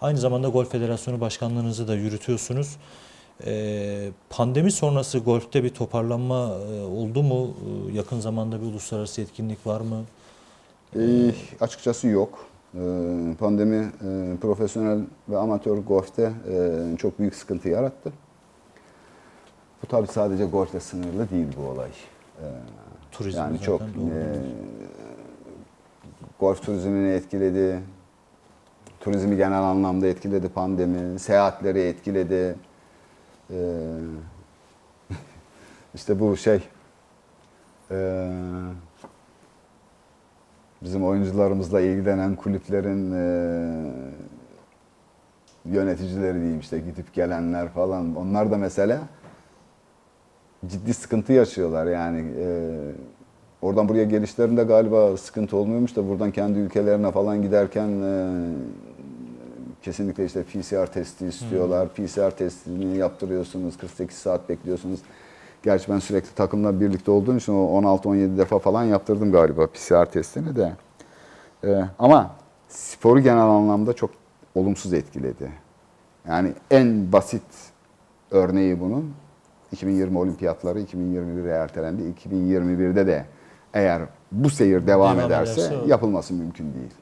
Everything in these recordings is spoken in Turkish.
Aynı zamanda Golf Federasyonu Başkanlığınızı da yürütüyorsunuz. Ee, pandemi sonrası golfte bir toparlanma e, oldu mu? Ee, Yakın zamanda bir uluslararası etkinlik var mı? Ee, açıkçası yok. Ee, pandemi e, profesyonel ve amatör golfte e, çok büyük sıkıntı yarattı. Bu tabii sadece golfle sınırlı değil bu olay. Ee, Turizm yani çok e, golf turizmini etkiledi. Turizmi genel anlamda etkiledi pandemi. Seyahatleri etkiledi. Ee, işte bu şey e, bizim oyuncularımızla ilgilenen kulüplerin e, yöneticileri diyeyim işte gidip gelenler falan onlar da mesela ciddi sıkıntı yaşıyorlar yani e, oradan buraya gelişlerinde galiba sıkıntı olmuyormuş da buradan kendi ülkelerine falan giderken e, kesinlikle işte PCR testi istiyorlar. PCR testini yaptırıyorsunuz 48 saat bekliyorsunuz. Gerçi ben sürekli takımla birlikte olduğum için o 16-17 defa falan yaptırdım galiba PCR testini de. Ee, ama sporu genel anlamda çok olumsuz etkiledi. Yani en basit örneği bunun 2020 olimpiyatları 2021'e ertelendi. 2021'de de eğer bu seyir devam, Devam ederse, ederse yapılması mümkün değil.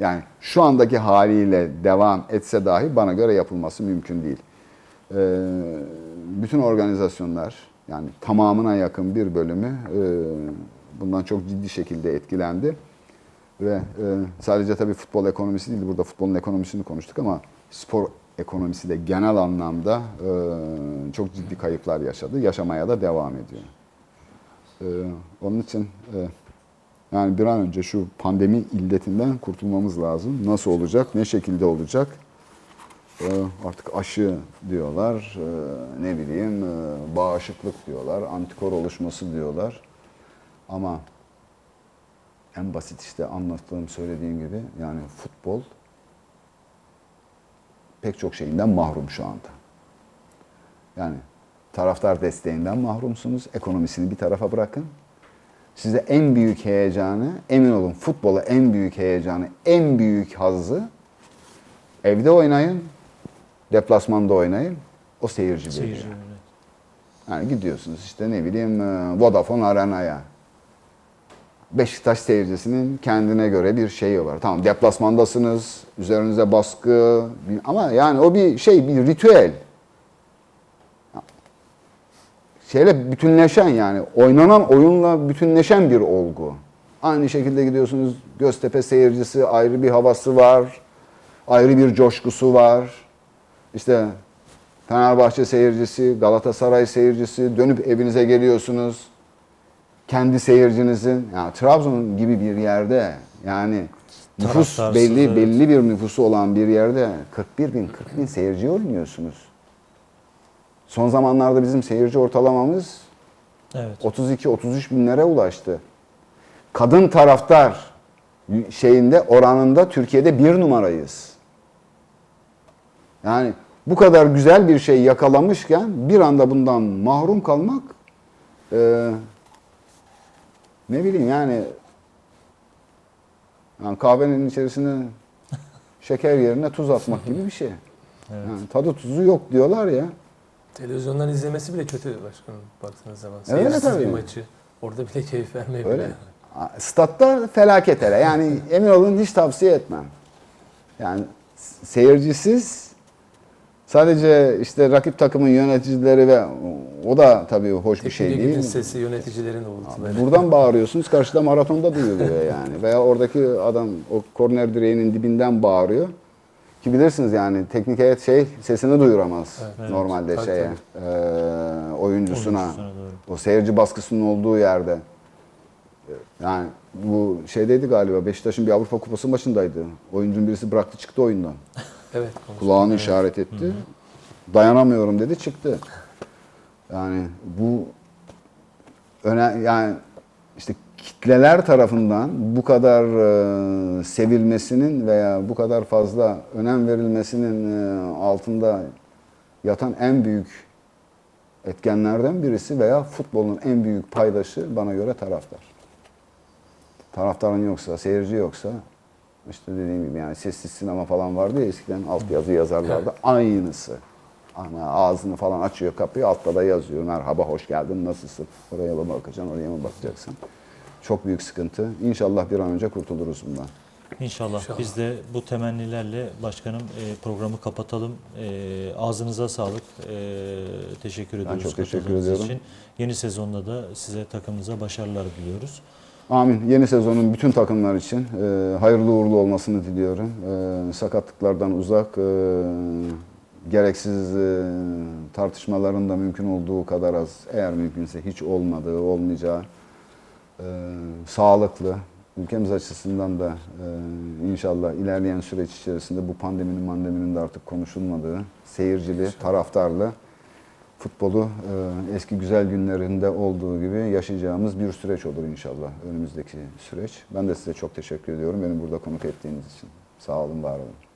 Yani şu andaki haliyle devam etse dahi bana göre yapılması mümkün değil. Ee, bütün organizasyonlar yani tamamına yakın bir bölümü e, bundan çok ciddi şekilde etkilendi. Ve e, sadece tabii futbol ekonomisi değil, burada futbolun ekonomisini konuştuk ama spor ekonomisi de genel anlamda e, çok ciddi kayıplar yaşadı. Yaşamaya da devam ediyor. E, onun için yani bir an önce şu pandemi illetinden kurtulmamız lazım. Nasıl olacak, ne şekilde olacak? E, artık aşı diyorlar, e, ne bileyim e, bağışıklık diyorlar, antikor oluşması diyorlar. Ama en basit işte anlattığım, söylediğim gibi yani futbol pek çok şeyinden mahrum şu anda. Yani taraftar desteğinden mahrumsunuz. Ekonomisini bir tarafa bırakın. Size en büyük heyecanı, emin olun futbola en büyük heyecanı, en büyük hazzı evde oynayın, deplasmanda oynayın. O seyirci veriyor. Seyirci evet. Yani gidiyorsunuz işte ne bileyim e, Vodafone Arena'ya. Beşiktaş seyircisinin kendine göre bir şeyi var. Tamam deplasmandasınız, üzerinize baskı ama yani o bir şey, bir ritüel. Şeyle bütünleşen yani oynanan oyunla bütünleşen bir olgu. Aynı şekilde gidiyorsunuz Göztepe seyircisi ayrı bir havası var. Ayrı bir coşkusu var. İşte Fenerbahçe seyircisi, Galatasaray seyircisi dönüp evinize geliyorsunuz. Kendi seyircinizin, yani Trabzon gibi bir yerde yani nüfus belli evet. belli bir nüfusu olan bir yerde 41 bin 40 bin seyirci oynuyorsunuz. Son zamanlarda bizim seyirci ortalamamız Evet. 32-33 binlere ulaştı. Kadın taraftar şeyinde oranında Türkiye'de bir numarayız. Yani bu kadar güzel bir şey yakalamışken bir anda bundan mahrum kalmak e, ne bileyim yani, yani kahvenin içerisine şeker yerine tuz atmak gibi bir şey. Yani tadı tuzu yok diyorlar ya. Televizyondan izlemesi bile kötü başkanım baktığınız zaman. Öyle Seyircisiz tabii. bir maçı. Orada bile keyif vermeyebilir. Öyle. Statta felaket hele. Yani emin olun hiç tavsiye etmem. Yani seyircisiz sadece işte rakip takımın yöneticileri ve o da tabii hoş bir Teknik şey ekibin değil. sesi, yöneticilerin uğultuları. Buradan bağırıyorsunuz karşıda maratonda duyuluyor yani. Veya oradaki adam o korner direğinin dibinden bağırıyor. Ki bilirsiniz yani teknik heyet şey sesini duyuramaz Evet. normalde Tabii, şeye eee, oyuncusuna. Oyuncusuna. O seyirci baskısının olduğu yerde. Yani bu şeydeydi galiba Beşiktaş'ın bir Avrupa Kupası maçındaydı. Oyuncunun birisi bıraktı çıktı oyundan. Evet. Kulağını işaret etti. Dayanamıyorum dedi çıktı. Yani bu öne yani işte kitleler tarafından bu kadar e, sevilmesinin veya bu kadar fazla önem verilmesinin e, altında yatan en büyük etkenlerden birisi veya futbolun en büyük paydaşı bana göre taraftar. Taraftarın yoksa, seyirci yoksa işte dediğim gibi yani sessiz sinema falan vardı ya eskiden alt yazı yazarlardı. Aynısı. Ana ağzını falan açıyor kapıyı altta da yazıyor. Merhaba hoş geldin nasılsın? Oraya mı bakacaksın oraya mı bakacaksın? Çok büyük sıkıntı. İnşallah bir an önce kurtuluruz bundan. İnşallah. İnşallah. Biz de bu temennilerle başkanım e, programı kapatalım. E, ağzınıza sağlık. E, teşekkür ediyoruz çok teşekkür ediyorum. için. Yeni sezonda da size takımınıza başarılar diliyoruz. Amin. Yeni sezonun bütün takımlar için e, hayırlı uğurlu olmasını diliyorum. E, sakatlıklardan uzak, e, gereksiz e, tartışmaların da mümkün olduğu kadar az, eğer mümkünse hiç olmadığı, olmayacağı, e, sağlıklı, ülkemiz açısından da e, inşallah ilerleyen süreç içerisinde bu pandeminin mandeminin de artık konuşulmadığı, seyircili, taraftarlı, futbolu e, eski güzel günlerinde olduğu gibi yaşayacağımız bir süreç olur inşallah önümüzdeki süreç. Ben de size çok teşekkür ediyorum beni burada konuk ettiğiniz için. Sağ olun, var olun.